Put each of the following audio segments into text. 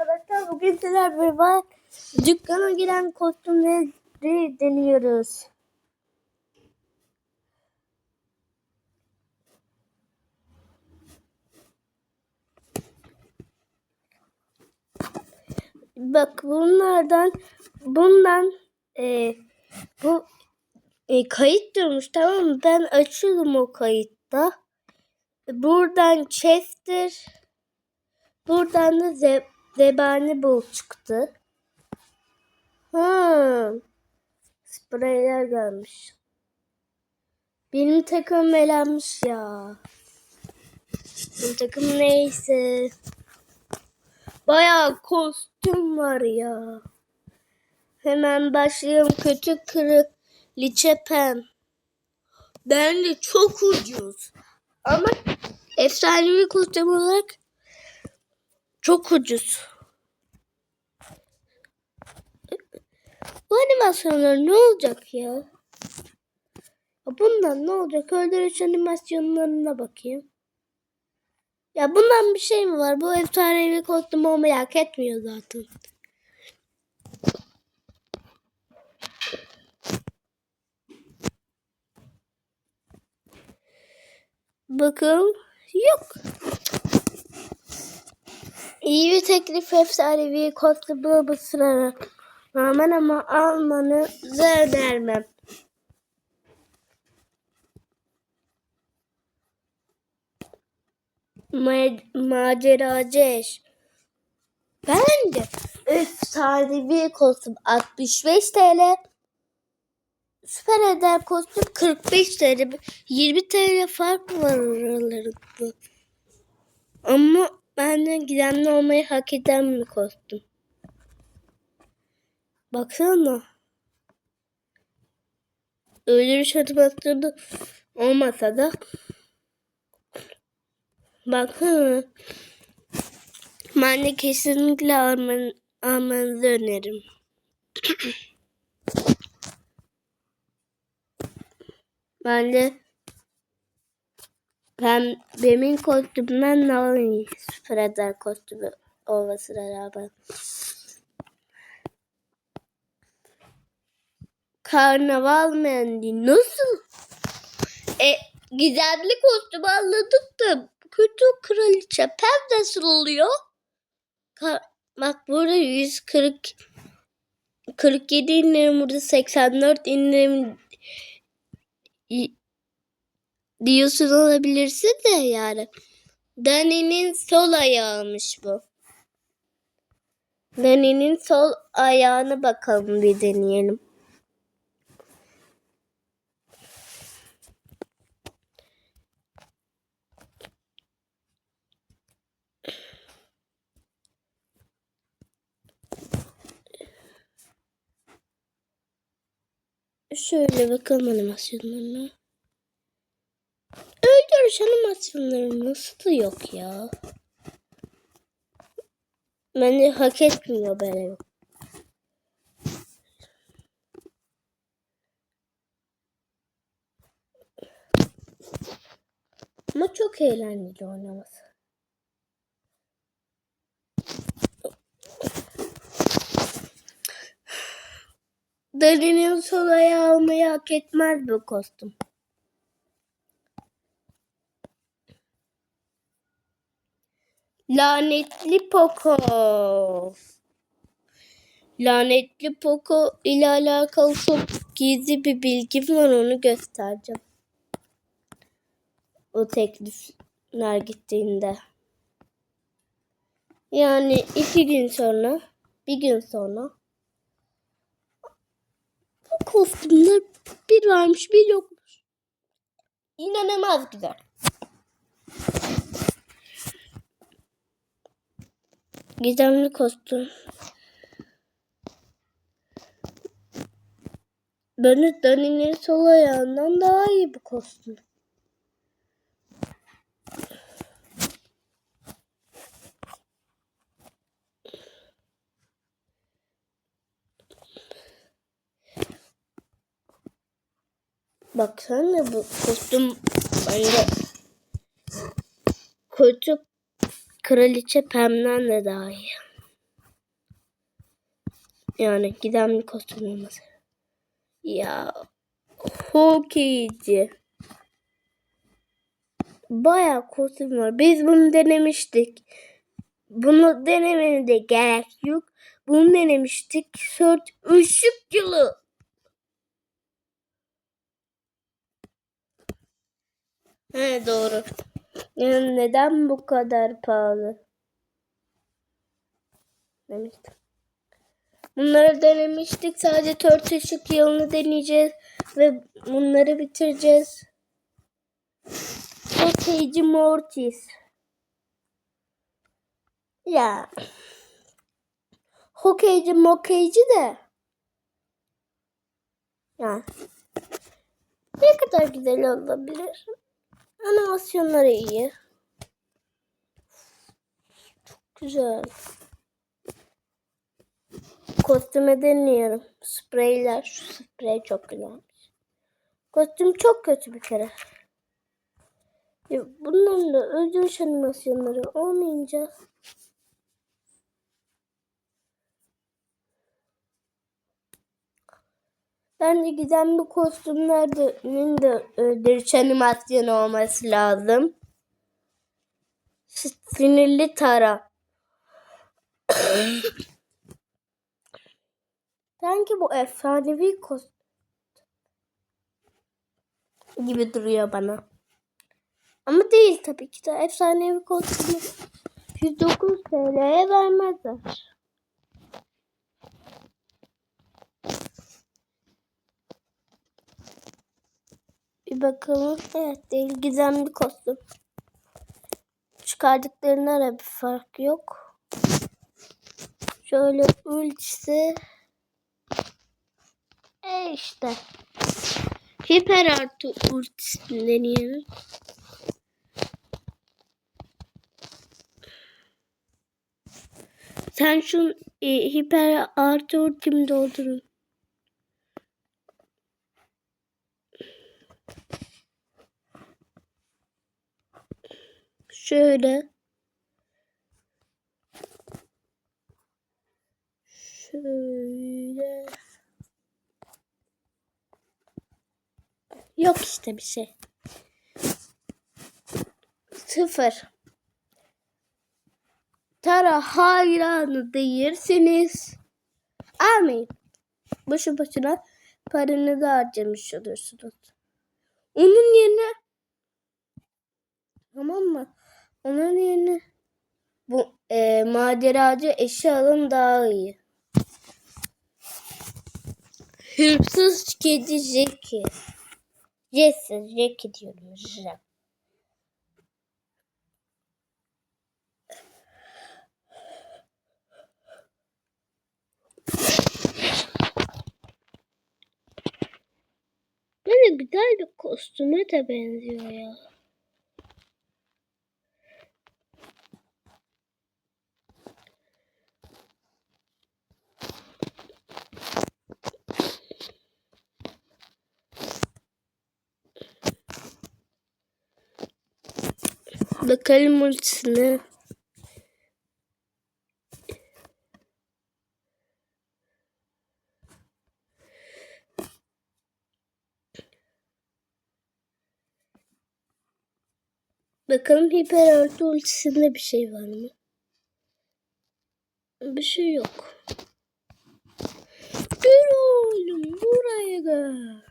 arkadaşlar. Bugün sizlerle var. Dükkana giren kostümleri deniyoruz. Bak bunlardan bundan e, bu e, kayıt durmuş tamam mı? Ben açıyorum o kayıtta. Buradan Chester Buradan da ze zebani bul çıktı. Ha. Spreyler gelmiş. Benim takım elenmiş ya. Benim takım neyse. Bayağı kostüm var ya. Hemen başlayalım. Kötü kırık liçepen. Bence çok ucuz. Ama efsanevi kostüm olarak çok ucuz. Bu animasyonlar ne olacak ya? Bundan ne olacak? Öldürüş animasyonlarına bakayım. Ya bundan bir şey mi var? Bu efsanevi kostüm olmayı hak etmiyor zaten. Bakın yok. İyi bir teklif efsanevi kostümü bu sırada rağmen ama almanızı önermem. Ma maceracı eş. Bence efsanevi kostüm 65 TL. Süper eder kostüm 45 TL. 20 TL fark var aralarında. Ama benden gizemli olmayı hak eden bir kostüm. Baksana. Öldürüş animasyonu olmasa da baksana. Ben de kesinlikle alman, almanızı öneririm. ben de ben benim kostümden daha iyi Fredder kostümü olmasına rağmen. Karnaval mendili nasıl? E, gizemli kostümü anladık da kötü kraliçe pem nasıl oluyor? Ka bak burada 140 47 indirim burada 84 indirim diyorsun olabilirsin de yani. Dani'nin sol ayağıymış bu. Dani'nin sol ayağını bakalım bir deneyelim. Şöyle bakalım animasyonlarına. Öldürüş animasyonları nasıl yok ya? Bence hak etmiyor böyle. Ama çok eğlenceli oynaması. Dari'nin sol ayağı almayı hak etmez bu kostüm. Lanetli Poco. Lanetli Poco ile alakalı çok gizli bir bilgim var onu göstereceğim. O teklifler gittiğinde. Yani iki gün sonra, bir gün sonra bu kostümler bir varmış bir yokmuş. İnanılmaz güzel. Gizemli kostüm. Beni Dani'nin sol ayağından daha iyi bir kostüm. Baksana bu kostüm bence kötü kraliçe Pem'den de daha iyi. Yani giden bir kostüm olması. Ya hokeyci. Bayağı kostüm var. Biz bunu denemiştik. Bunu denemeye de gerek yok. Bunu denemiştik. Sört ışık yılı. He doğru. Neden bu kadar pahalı? Demiştim. Bunları denemiştik. Sadece dört ışık yılını deneyeceğiz. Ve bunları bitireceğiz. Okeyci Mortis. Ya. Hokeyci mokeyci de. Ya. Ne kadar güzel olabilir. Animasyonları iyi. Çok güzel. Kostüme deniyorum. Spreyler. Şu sprey çok güzelmiş. Kostüm çok kötü bir kere. Bunların da öldürüş animasyonları olmayınca Bence giden bu kostümlerinin de öldürüş animasyonu olması lazım. Sinirli Tara. Sanki bu efsanevi kostüm gibi duruyor bana. Ama değil tabii ki de efsanevi kostümü 109 TL'ye vermezler. Bir bakalım. Evet değil. Gizemli kostüm. Çıkardıklarına da bir fark yok. Şöyle ultisi. E işte. Hiper artı ultisini deneyelim. Sen şu e, hiper artı ultimi doldurun. Şöyle. Şöyle. Yok işte bir şey. Sıfır. Tara hayranı değilsiniz. Almayın. Boşu boşuna paranızı harcamış olursunuz. Onun yerine tamam mı? Onun yerine bu e, maceracı eşi alın daha iyi. Hırsız kedi Jackie. Jesse, Jackie diyorum. Jackie. Böyle güzel bir kostüme de benziyor ya. Bakalım ultisine. Bakalım hiper artı ultisinde bir şey var mı? Bir şey yok. Gel oğlum buraya gel.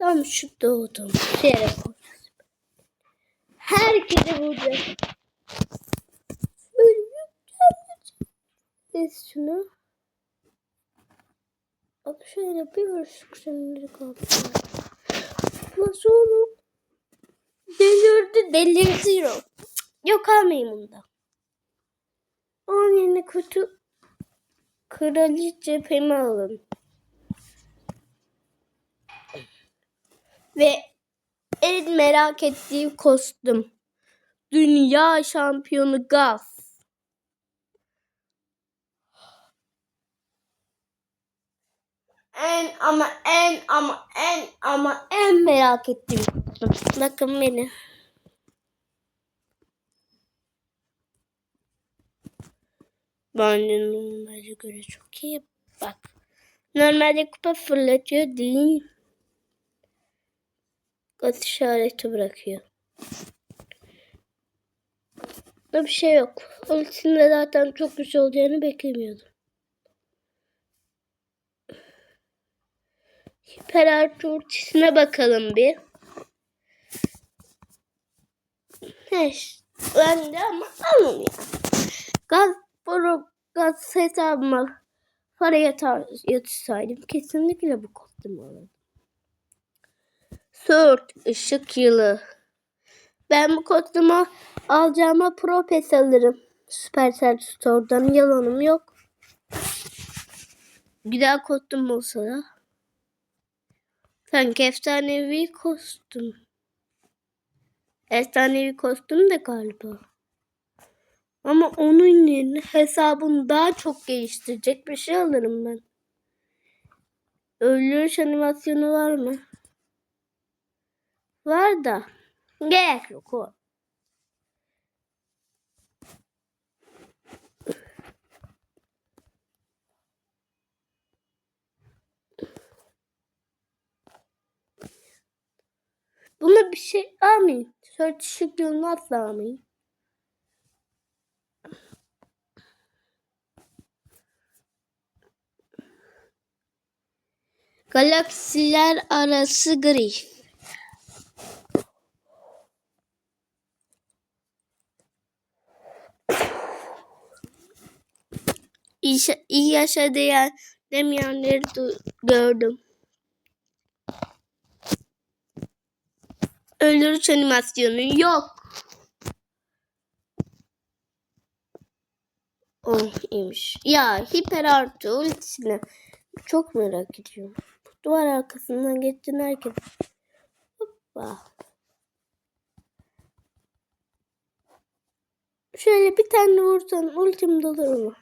Tam şu doğdum. Yere koyacağız. Herkese vuracağız. Böyle yükselteceğiz şunu. Bak şöyle yapıyoruz. Şunları kapatıyoruz. Nasıl olur? Delirdi delirtiyor. Yok almayayım bunu da. Onun yerine kötü kraliçe pemi alın. ve en merak ettiğim kostüm. Dünya şampiyonu Gaz. En ama en ama en ama en merak ettiğim kostüm. Bakın beni. Bence normale göre çok iyi. Bak. Normalde kupa fırlatıyor değil. Gaz işareti bırakıyor. Da bir şey yok. Ultisinde zaten çok güçlü olacağını beklemiyordum. Hiperartı ultisine bakalım bir. He, ben de ama alın ya. Gaz boru gaz hesabıma para yatar, yatırsaydım kesinlikle bu kostümü alırdım. Sword ışık yılı. Ben bu kostümü alacağıma Pro Pass alırım. Supercell Store'dan yalanım yok. Güzel kostüm olsa da. Sanki efsanevi kostüm. Efsanevi kostüm de galiba. Ama onun yerine hesabını daha çok geliştirecek bir şey alırım ben. Öldürüş animasyonu var mı? Var da. Gerek yok o. Buna bir şey almayın. Şöyle şıklığını asla almayın. Galaksiler arası gri. İyi, iyi yaşa diyen demeyenleri gördüm. Öldürüş animasyonu yok. Oh iyiymiş. Ya hiper artı ultisini çok merak ediyorum. Duvar arkasından geçtin herkes. Hoppa. Şöyle bir tane vursan ultim dolur mu?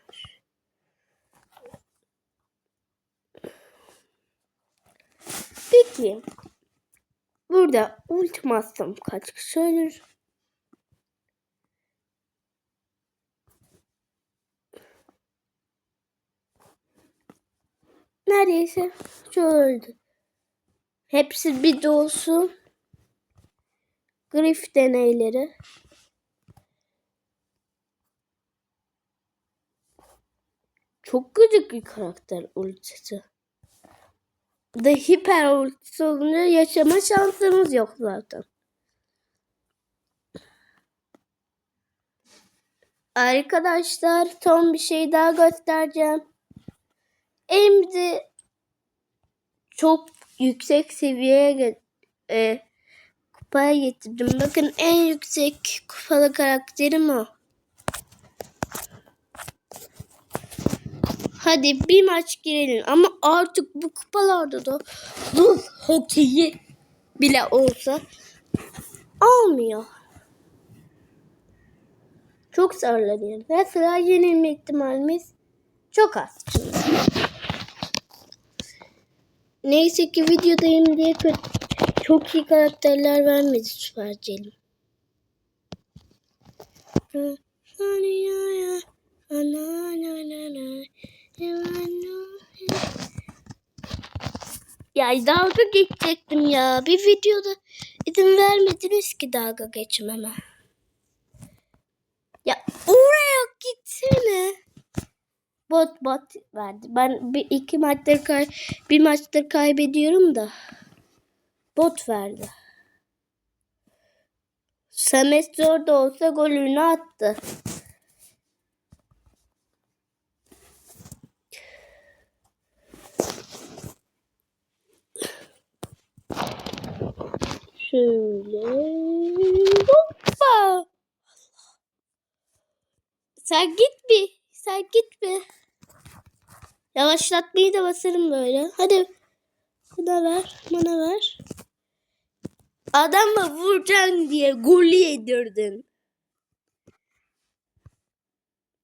Peki. Burada ultimasyon kaç kişi ölür? Neredeyse şu öldü. Hepsi bir dolusu. Grif deneyleri. Çok gıcık bir karakter ultisi. Da hiper ultisi olunca yaşama şansımız yok zaten. Arkadaşlar son bir şey daha göstereceğim. Elimde çok yüksek seviyeye e, kupaya getirdim. Bakın en yüksek kupalı karakterim o. Hadi bir maç girelim ama artık bu kupalarda da bu hokeyi bile olsa almıyor. Çok zorlanıyor. Mesela yenilme ihtimalimiz çok az. Neyse ki videodayım diye çok iyi karakterler vermedi Süpercel'im. Ya dalga geçecektim ya. Bir videoda izin vermediniz ki dalga geçmeme. Ya oraya gitsene. Bot bot verdi. Ben bir iki maçtır kay bir maçtır kaybediyorum da. Bot verdi. Samet zor da olsa golünü attı. Şöyle. Hoppa. Sen git bir. Sen git bir. Yavaşlatmayı da basarım böyle. Hadi. Bana ver. Bana ver. Adamı vuracaksın diye golü yedirdin.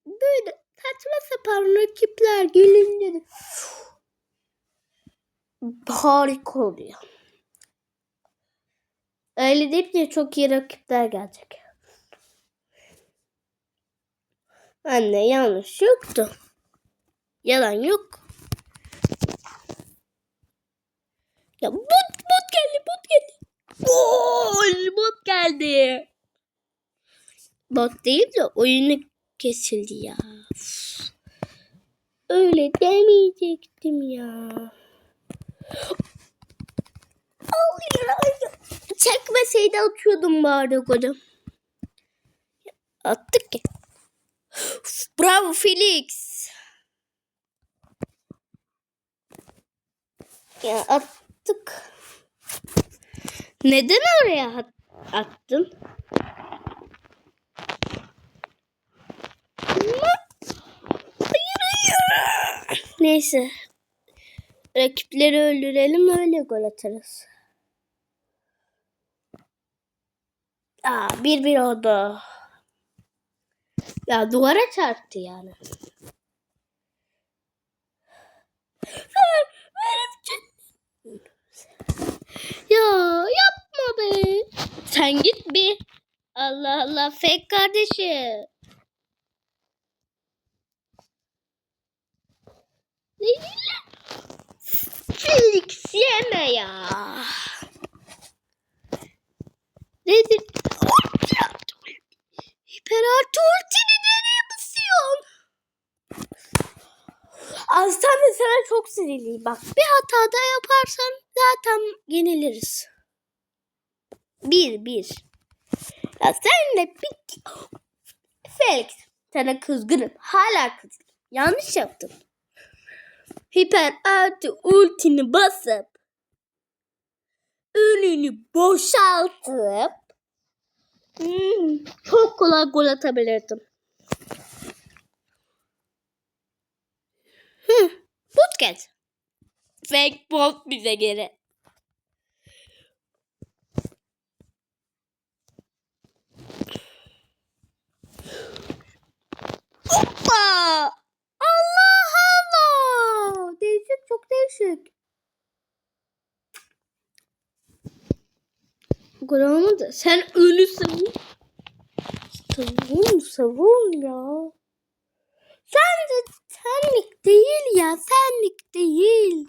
Böyle saçma sapan rakipler gelince harika oluyor. Öyle deyip de çok iyi rakipler gelecek. Anne yanlış yoktu. Yalan yok. Ya bot bot geldi bot geldi. Gol bot geldi. Bot değil de oyunu kesildi ya. Öyle demeyecektim ya. Hayır, Çekmeseydi atıyordum bari golü. Attık. Üf, Bravo Felix. Ya attık. Neden oraya at- attın? Hayır hayır. Neyse. Rakipleri öldürelim öyle gol atarız. Aa, bir bir oldu. Ya duvara çarptı yani. Ya yapma be. Sen git bir. Allah Allah fake kardeşi. Felix yeme ya. Nedir? Hiperartı ultini nereye basıyorsun? Aslan da sana çok sinirliyim. Bak bir hata da yaparsan zaten yeniliriz. Bir bir. Ya sen de bir... Felix sana kızgınım. Hala kızgınım. Yanlış yaptın. Hiper artı ultini basıp önünü boşaltıp hmm, çok kolay gol atabilirdim. Hı, geldi. Fake bot bize geri. Hoppa! Allah Allah! Değişik çok değişik. Gol olmadı. Sen önü savun. Savun savun ya. Sen de senlik değil ya. Senlik değil.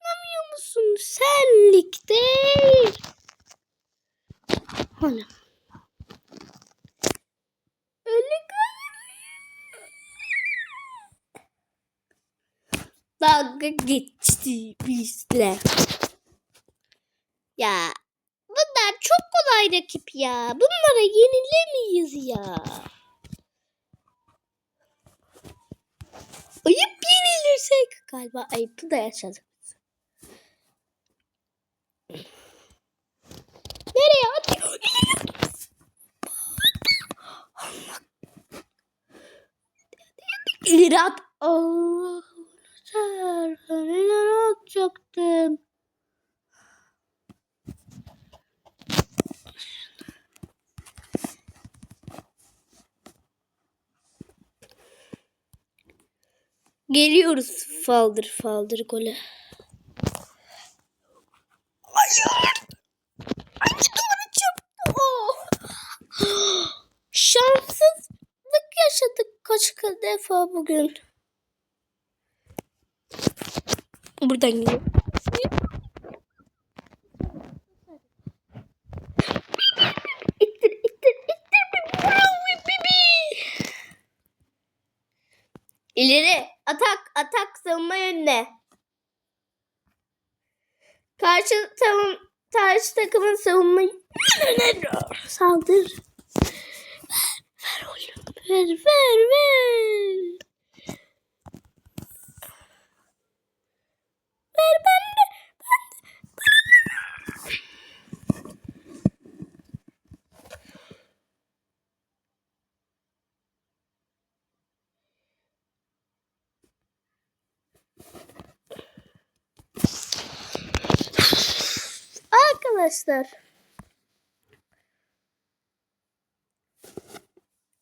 Anlamıyor musun? Senlik değil. Hani. Öyle Dalga geçti bizle. Ya bunlar çok kolay rakip ya. Bunlara yenilemeyiz ya. Ayıp yenilirsek galiba ayıpı da yaşadık. Nereye atıyor? İleri at. Allah. Sen neler atacaktın? Geliyoruz faldır faldır gole. Hayır. Ay duvara çarptı. Oh. Şanssızlık yaşadık kaç defa bugün. Buradan gidiyor. İttir ittir ittir bir bravo bibi. İleri atak atak savunma yönüne. Karşı tamam karşı takımın savunma yönüne saldır. Ver, ver oğlum. Ver ver ver. Ver ben de. Ben de. Arkadaşlar.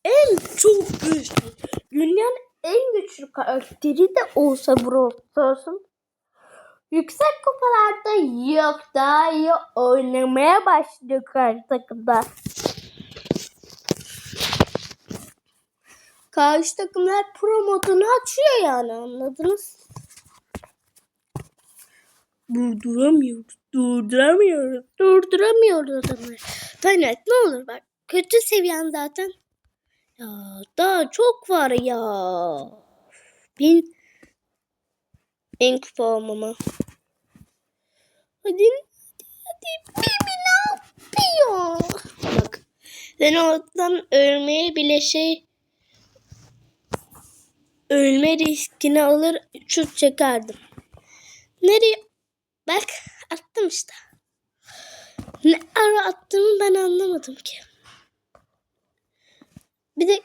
En çok güçlü. Dünyanın en güçlü karakteri de olsa Brawl Stars'ın yüksek kupalarda yok daha iyi oynamaya başlıyor karşı takımda. karşı takımlar pro modunu açıyor yani anladınız? Durduramıyoruz. Durduramıyoruz. Durduramıyoruz adamları. Tanet ne olur bak. Kötü seviyen zaten. Ya daha çok var ya. Bin en kupa olmama. Hadi hadi Bibi ne yapıyor? Bak ben oradan ölmeye bile şey ölme riskini alır şut çekerdim. Nereye? Bak attım işte. Ne ara attığımı ben anlamadım ki. Bir de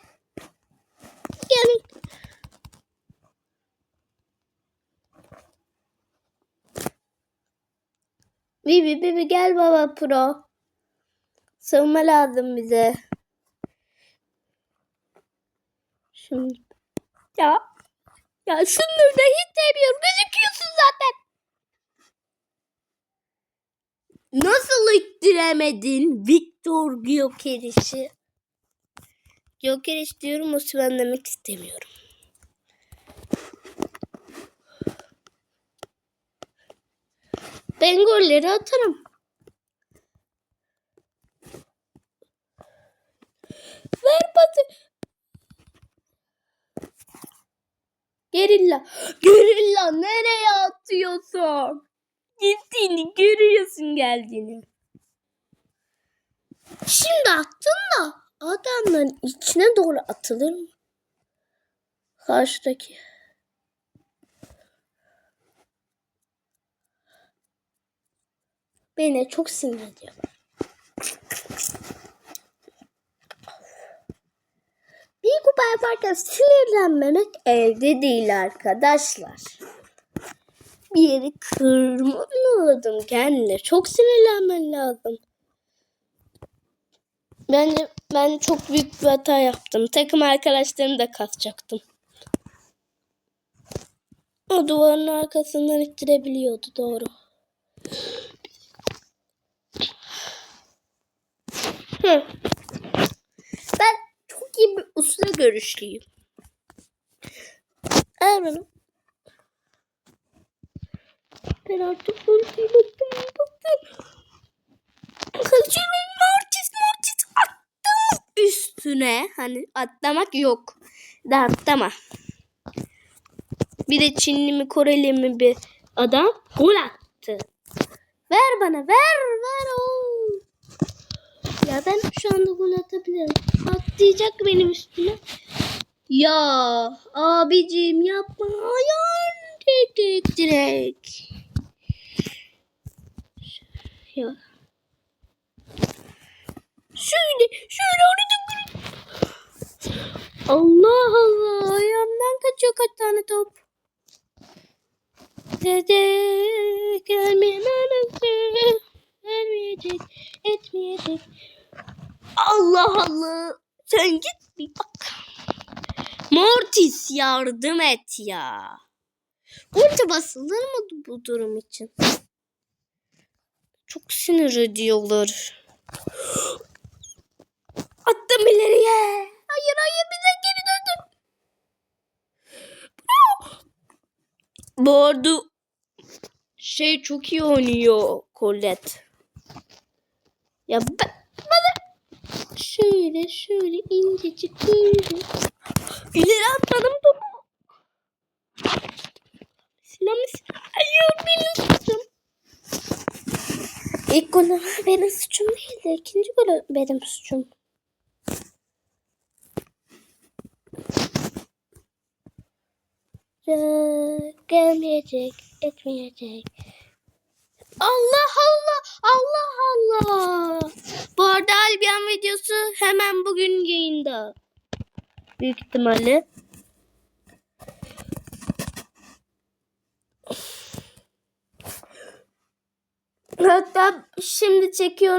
gelin. Bibi bibi gel baba pro. Sığınma lazım bize. Şimdi ya ya şunları da hiç sevmiyorum. Gözüküyorsun zaten. Nasıl ittiremedin Victor Gyokeres'i? Gyokeres diyorum o Sven demek istemiyorum. Ben golleri atarım. Ver pası. Gerilla. Gerilla nereye atıyorsun? Gittiğini görüyorsun geldiğini. Şimdi attın da adamların içine doğru atılır mı? Karşıdaki. Beni çok sinir ediyor. Bir kupa yaparken sinirlenmemek elde değil arkadaşlar. Bir yeri kırman lazım kendine. Çok sinirlenmen lazım. Bence ben çok büyük bir hata yaptım. Takım arkadaşlarımı da kasacaktım. O duvarın arkasından ittirebiliyordu doğru. Ben çok iyi bir usta görüşlüyüm. Bana. Ben artık ultiyi bıktım bıktım. Kaçırmayın mortis mortis attım üstüne. Hani atlamak yok. Da atlama. Bir de Çinli mi Koreli mi bir adam gol attı. Ver bana ver ver o. Ya ben şu anda gol atabilirim. Atlayacak benim üstüme. Ya abicim yapma. Ayağın direkt direkt. Ya. Şöyle şöyle orada Allah Allah ayağımdan kaçıyor kaç tane top. Dede gelmeyen anası gelmeyecek etmeyecek. Allah Allah sen git bir bak. Mortis yardım et ya. Ulti basılır mı bu durum için? Çok sinir ediyorlar. Attım ileriye. Hayır hayır bize geri döndü. Bu arada şey çok iyi oynuyor Colette. Ya ben, bana şöyle şöyle incecik böyle ileri atladım topu. Silahımı Hayır benim suçum. İlk gol benim suçum değildi. İkinci gol benim suçum. Gelmeyecek, etmeyecek. Allah Allah, Allah Allah. Bu arada Albion videosu hemen bugün yayında. Büyük ihtimalle. Hatta şimdi çekiyorum.